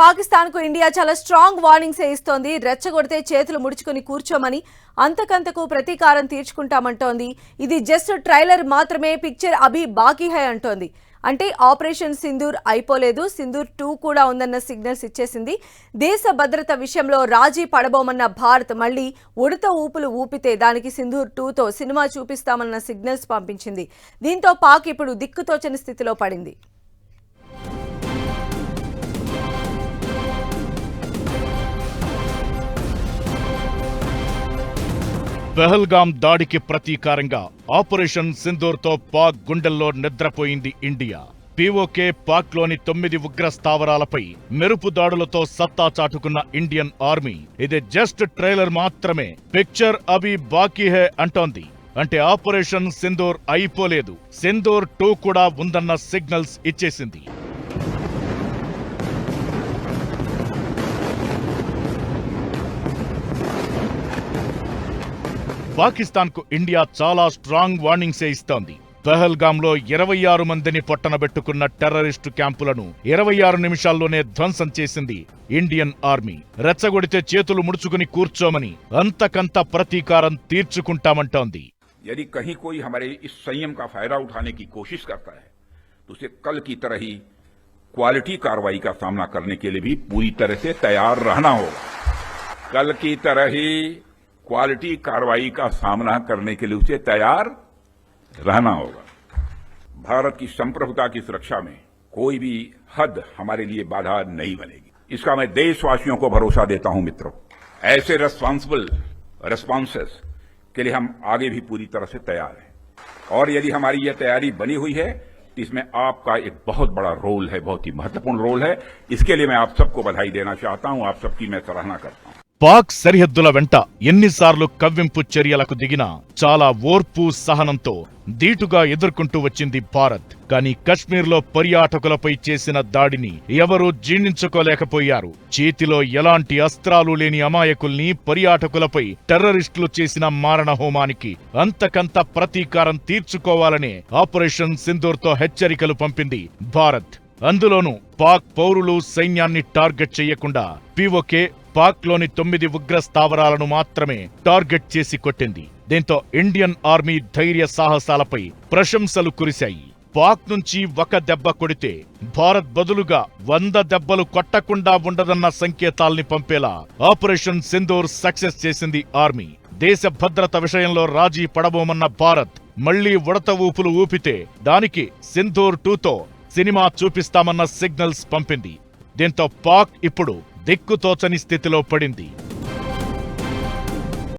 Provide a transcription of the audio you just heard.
పాకిస్తాన్కు ఇండియా చాలా strong warnings ఇస్తోంది. రెచ్చగొడితే చేతులు ముడుచుకుని కూర్చోమని అంతకంతకు ప్రతీకారం తీర్చుకుంటామంటోంది. ఇది జస్ట్ ట్రైలర్ మాత్రమే పిక్చర్ అభి బాకీ హై అంటోంది. అంటే ఆపరేషన్ సింధూర్ అయిపోలేదు. సింధూర్ టూ కూడా ఉందన్న సిగ్నల్స్ ఇచ్చేసింది. దేశ భద్రత విషయంలో రాజీ పడబోమన్న భారత్ మళ్ళీ ఉడత ఊపులు ఊపితే దానికి సింధూర్ టూతో సినిమా చూపిస్తామన్న సిగ్నల్స్ పంపించింది. దీంతో పాక్ ఇప్పుడు దిక్కుతోచని స్థితిలో పడింది. పెహల్గాం దాడికి ప్రతీకారంగా ఆపరేషన్ సింధూర్తో పాక్ గుండెల్లో నిద్రపోయింది ఇండియా. పీఓకే పాక్లోని తొమ్మిది ఉగ్ర స్థావరాలపై మెరుపు దాడులతో సత్తా చాటుకున్న ఇండియన్ ఆర్మీ. ఇది జస్ట్ ట్రైలర్ మాత్రమే. పిక్చర్ అవి బాకీ హే అంటోంది. అంటే ఆపరేషన్ సింధూర్ అయిపోలేదు. సింధూర్ టూ కూడా ఉందన్న సిగ్నల్స్ ఇచ్చేసింది. పాకిస్తాన్ కు ఇండియా చాలా స్ట్రాంగ్ వార్నింగ్స్ ఇస్తోంది పహల్గాంలో ఇరవై ఆరు మందిని పొట్టనబెట్టుకున్న టెర్రరిస్టు క్యాంపులను ఇరవై ఆరు నిమిషాల్లోనే ధ్వంసం చేసింది ఇండియన్ ఆర్మీ రెచ్చగొడితే చేతులు ముడుచుకుని కూర్చోమని అంతకంత ప్రతీకారం తీర్చుకుంటామంటోంది यदि कहीं कोई हमारे इस संयम का फायदा उठाने की कोशिश करता है तो उसे कल की तरह ही क्वालिटी कार्रवाई का सामना करने के लिए भी पूरी तरह से तैयार रहना होगा कल की तरह ही क्वालिटी कार्रवाई का सामना करने के लिए उसे तैयार रहना होगा। भारत की संप्रभुता की सुरक्षा में कोई भी हद हमारे लिए बाधा नहीं बनेगी। इसका मैं देशवासियों को भरोसा देता हूँ, मित्रों। ऐसे रेस्पॉन्सिबल रेस्पॉन्सेस के लिए हम आगे भी पूरी तरह से तैयार हैं। और यदि हमारी यह तैयारी बनी हुई है तो इसमें आपका एक बहुत बड़ा रोल है, बहुत ही महत्वपूर्ण रोल है। इसके लिए मैं आप सबको बधाई देना चाहता हूँ, आप सबकी मैं सराहना करता हूँ। పాక్ సరిహద్దుల వెంట ఎన్నిసార్లు కవ్వింపు చర్యలకు దిగినా చాలా ఓర్పు సహనంతో దీటుగా ఎదుర్కొంటూ వచ్చింది భారత్. కానీ కశ్మీర్లో పర్యాటకులపై చేసిన దాడిని ఎవరూ జీర్ణించుకోలేకపోయారు. చేతిలో ఎలాంటి అస్త్రాలు లేని అమాయకుల్ని పర్యాటకులపై టెర్రరిస్టులు చేసిన మారణ హోమానికి అంతకంత ప్రతీకారం తీర్చుకోవాలనే ఆపరేషన్ సింధూర్తో హెచ్చరికలు పంపింది భారత్. అందులోనూ పాక్ పౌరులు సైన్యాన్ని టార్గెట్ చేయకుండా పీఓకే పాక్లోని తొమ్మిది ఉగ్ర స్థావరాలను మాత్రమే టార్గెట్ చేసి కొట్టింది. దీంతో ఇండియన్ ఆర్మీ ధైర్య సాహసాలపై ప్రశంసలు కురిశాయి. పాక్ నుంచి ఒక దెబ్బ కొడితే భారత్ బదులుగా వంద దెబ్బలు కొట్టకుండా ఉండదన్న సంకేతాల్ని పంపేలా ఆపరేషన్ సింధూర్ సక్సెస్ చేసింది ఆర్మీ. దేశ భద్రత విషయంలో రాజీ పడబోమన్న భారత్ మళ్ళీ ఉడత ఊపులు ఊపితే దానికి సింధూర్ టూతో సినిమా చూపిస్తామన్న సిగ్నల్స్ పంపింది. దీంతో పాక్ ఇప్పుడు దిక్కుతోచని స్థితిలో పడింది.